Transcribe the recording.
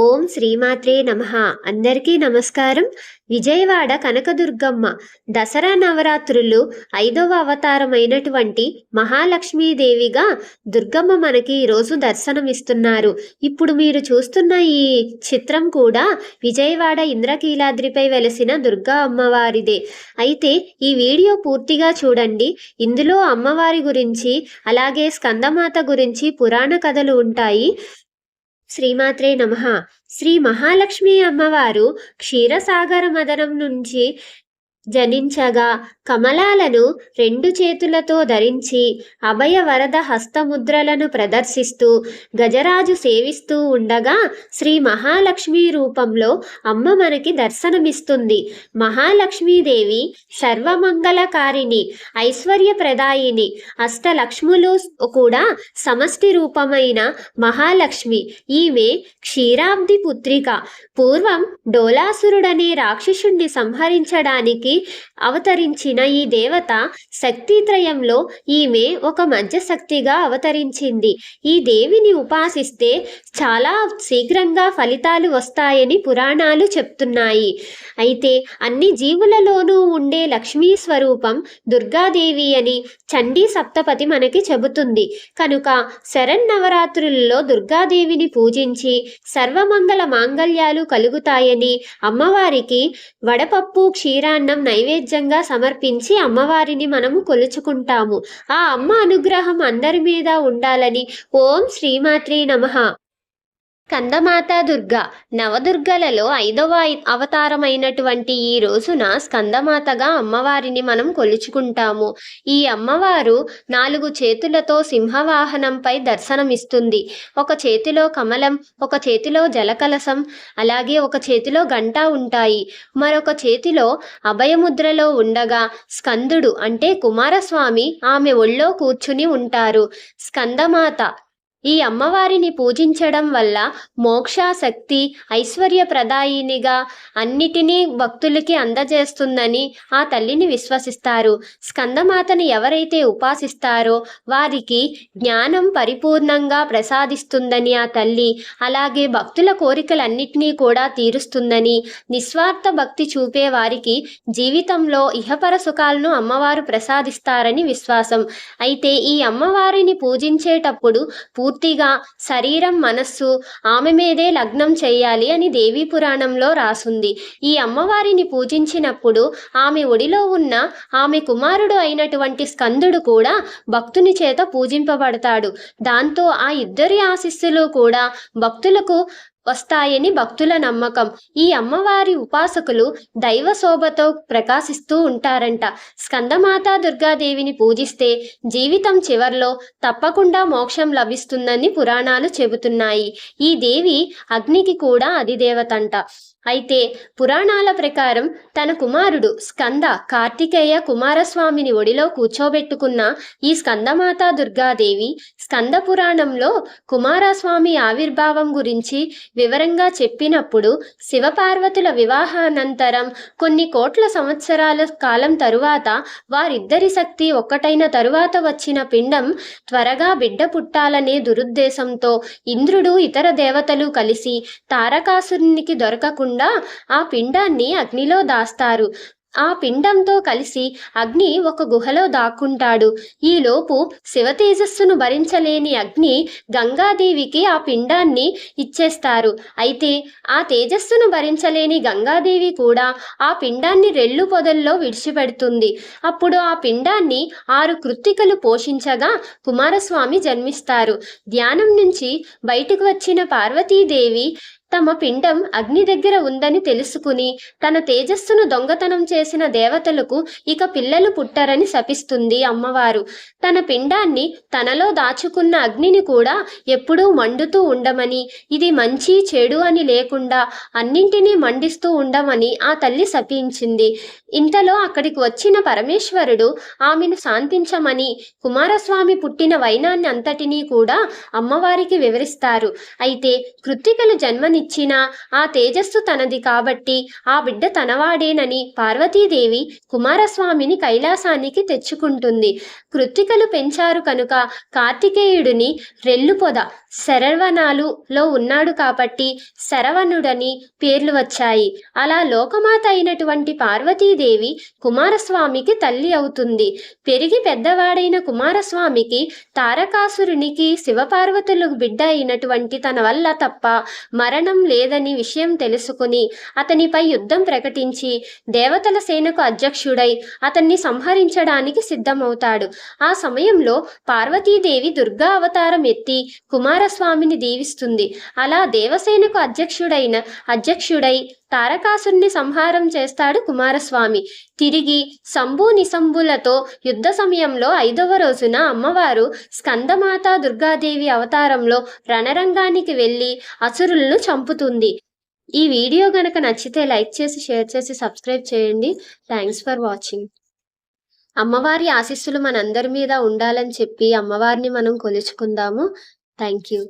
ఓం శ్రీమాత్రే నమ. అందరికీ నమస్కారం. విజయవాడ కనకదుర్గమ్మ దసరా నవరాత్రులు ఐదవ అవతారమైనటువంటి మహాలక్ష్మీదేవిగా దుర్గమ్మ మనకి ఈరోజు దర్శనమిస్తున్నారు. ఇప్పుడు మీరు చూస్తున్న ఈ చిత్రం కూడా విజయవాడ ఇంద్రకీలాద్రిపై వెలసిన దుర్గా అమ్మవారిదే. అయితే ఈ వీడియో పూర్తిగా చూడండి. ఇందులో అమ్మవారి గురించి అలాగే స్కందమాత గురించి పురాణ కథలు ఉంటాయి. శ్రీమాత్రే నమ. శ్రీ మహాలక్ష్మి అమ్మవారు క్షీరసాగర మదనం నుంచి జనించగా కమలాలను రెండు చేతులతో ధరించి అభయ వరద హస్తముద్రలను ప్రదర్శిస్తూ గజరాజు సేవిస్తూ ఉండగా శ్రీ మహాలక్ష్మి రూపంలో అమ్మ మనకి దర్శనమిస్తుంది. మహాలక్ష్మీదేవి సర్వమంగళకారిణి ఐశ్వర్యప్రదాయిని అష్టలక్ష్ములు కూడా సమష్టి రూపమైన మహాలక్ష్మి. ఈమె క్షీరాబ్ది పుత్రిక. పూర్వం డోలాసురుడనే రాక్షసుణ్ణి సంహరించడానికి అవతరించిన ఈ దేవత శక్తిత్రయంలో ఈమె ఒక మధ్య శక్తిగా అవతరించింది. ఈ దేవిని ఉపాసిస్తే చాలా శీఘ్రంగా ఫలితాలు వస్తాయని పురాణాలు చెప్తున్నాయి. అయితే అన్ని జీవులలోనూ ఉండే లక్ష్మీ స్వరూపం దుర్గాదేవి అని చండీ సప్తపతి మనకి చెబుతుంది. కనుక శరన్నవరాత్రులలో దుర్గాదేవిని పూజించి సర్వమంగళ మాంగళ్యాలు కలుగుతాయని అమ్మవారికి వడపప్పు క్షీరాన్నం నైవేద్యంగా సమర్పించి అమ్మవారిని మనము కొలుచుకుంటాము. ఆ అమ్మ అనుగ్రహం అందరి మీద ఉండాలని ఓం శ్రీమాత్రి నమః. స్కందమాత దుర్గ నవదుర్గలలో ఐదవ అవతారమైనటువంటి ఈ రోజున స్కందమాతగా అమ్మవారిని మనం కొలుచుకుంటాము. ఈ అమ్మవారు నాలుగు చేతులతో సింహవాహనంపై దర్శనమిస్తుంది. ఒక చేతిలో కమలం ఒక చేతిలో జలకలసం అలాగే ఒక చేతిలో గంట ఉంటాయి. మరొక చేతిలో అభయముద్రలో ఉండగా స్కందుడు అంటే కుమారస్వామి ఆమె ఒళ్ళో కూర్చుని ఉంటారు. స్కందమాత ఈ అమ్మవారిని పూజించడం వల్ల మోక్షాశక్తి ఐశ్వర్యప్రదాయినిగా అన్నిటినీ భక్తులకి అందజేస్తుందని ఆ తల్లిని విశ్వసిస్తారు. స్కందమాతను ఎవరైతే ఉపాసిస్తారో వారికి జ్ఞానం పరిపూర్ణంగా ప్రసాదిస్తుందని ఆ తల్లి అలాగే భక్తుల కోరికలన్నిటినీ కూడా తీరుస్తుందని నిస్వార్థ భక్తి చూపే వారికి జీవితంలో ఇహపర సుఖాలను అమ్మవారు ప్రసాదిస్తారని విశ్వాసం. అయితే ఈ అమ్మవారిని పూజించేటప్పుడు పూర్తిగా శరీరం మనస్సు ఆమె మీదే లగ్నం చేయాలి అని దేవీ పురాణంలో రాసుంది. ఈ అమ్మవారిని పూజించినప్పుడు ఆమె ఒడిలో ఉన్న ఆమె కుమారుడు అయినటువంటి స్కందుడు కూడా భక్తుని చేత పూజింపబడతాడు. దాంతో ఆ ఇద్దరి ఆశీస్సులు కూడా భక్తులకు వస్తాయని భక్తుల నమ్మకం. ఈ అమ్మవారి ఉపాసకులు దైవ శోభతో ప్రకాశిస్తూ ఉంటారంట. స్కందమాతా దుర్గాదేవిని పూజిస్తే జీవితం చివర్లో తప్పకుండా మోక్షం లభిస్తుందని పురాణాలు చెబుతున్నాయి. ఈ దేవి అగ్నికి కూడా అధిదేవతంట. అయితే పురాణాల ప్రకారం తన కుమారుడు స్కంద కార్తికేయ కుమారస్వామిని ఒడిలో కూర్చోబెట్టుకున్న ఈ స్కందమాతా దుర్గాదేవి స్కంద పురాణంలో కుమారస్వామి ఆవిర్భావం గురించి వివరంగా చెప్పినప్పుడు శివపార్వతుల వివాహానంతరం కొన్ని కోట్ల సంవత్సరాల కాలం తరువాత వారిద్దరి శక్తి ఒక్కటైన తరువాత వచ్చిన పిండం త్వరగా బిడ్డ పుట్టాలనే దురుద్దేశంతో ఇంద్రుడు ఇతర దేవతలు కలిసి తారకాసురునికి దొరకకుండా ఆ పిండాన్ని అగ్నిలో దాస్తారు. ఆ పిండంతో కలిసి అగ్ని ఒక గుహలో దాక్కుంటాడు. ఈలోపు శివతేజస్సును భరించలేని అగ్ని గంగాదేవికి ఆ పిండాన్ని ఇచ్చేస్తారు. అయితే ఆ తేజస్సును భరించలేని గంగాదేవి కూడా ఆ పిండాన్ని రెళ్ళు పొదల్లో విడిచిపెడుతుంది. అప్పుడు ఆ పిండాన్ని ఆరు కృత్తికలు పోషించగా కుమారస్వామి జన్మిస్తారు. ధ్యానం నుంచి బయటకు వచ్చిన పార్వతీదేవి తమ పిండం అగ్ని దగ్గర ఉందని తెలుసుకుని తన తేజస్సును దొంగతనం చేసిన దేవతలకు ఇక పిల్లలు పుట్టరని శపిస్తుంది అమ్మవారు. తన పిండాన్ని తనలో దాచుకున్న అగ్నిని కూడా ఎప్పుడూ మండుతూ ఉండమని ఇది మంచి చెడు అని లేకుండా అన్నింటినీ మండిస్తూ ఉండమని ఆ తల్లి శపించింది. ఇంతలో అక్కడికి వచ్చిన పరమేశ్వరుడు ఆమెను శాంతించమని కుమారస్వామి పుట్టిన వైనాన్ని అంతటినీ కూడా అమ్మవారికి వివరిస్తారు. అయితే కృత్తికలు జన్మ జన్మనిచ్చిన ఆ తేజస్సు తనది కాబట్టి ఆ బిడ్డ తనవాడేనని పార్వతీదేవి కుమారస్వామిని కైలాసానికి తెచ్చుకుంటుంది. కృత్తికలు పెంచారు కనుక కార్తికేయుడిని రెల్లుపొద శరవణాలులో ఉన్నాడు కాబట్టి శరవణుడని పేర్లు వచ్చాయి. అలా లోకమాత అయినటువంటి పార్వతీదేవి కుమారస్వామికి తల్లి అవుతుంది. పెరిగి పెద్దవాడైన కుమారస్వామికి తారకాసురునికి శివపార్వతులకు బిడ్డ అయినటువంటి తన వల్ల తప్ప మరణ లేదని విషయం తెలుసుకుని అతనిపై యుద్ధం ప్రకటించి దేవతల సేనకు అధ్యక్షుడై అతన్ని సంహరించడానికి సిద్ధమవుతాడు. ఆ సమయంలో పార్వతీదేవి దుర్గా అవతారం ఎత్తి కుమారస్వామిని దీవిస్తుంది. అలా దేవసేనకు అధ్యక్షుడైన అధ్యక్షుడై తారకాసుని సంహారం చేస్తాడు కుమారస్వామి. తిరిగి శంభు నిశంభులతో యుద్ధ సమయంలో ఐదవ రోజున అమ్మవారు స్కందమాత దుర్గాదేవి అవతారంలో రణరంగానికి వెళ్ళి అసురులను చంపుతుంది. ఈ వీడియో గనక నచ్చితే లైక్ చేసి షేర్ చేసి సబ్స్క్రైబ్ చేయండి. Thanks for watching. అమ్మవారి ఆశీస్సులు మనందరి మీద ఉండాలని చెప్పి అమ్మవారిని మనం కొలుచుకుందాము. Thank you.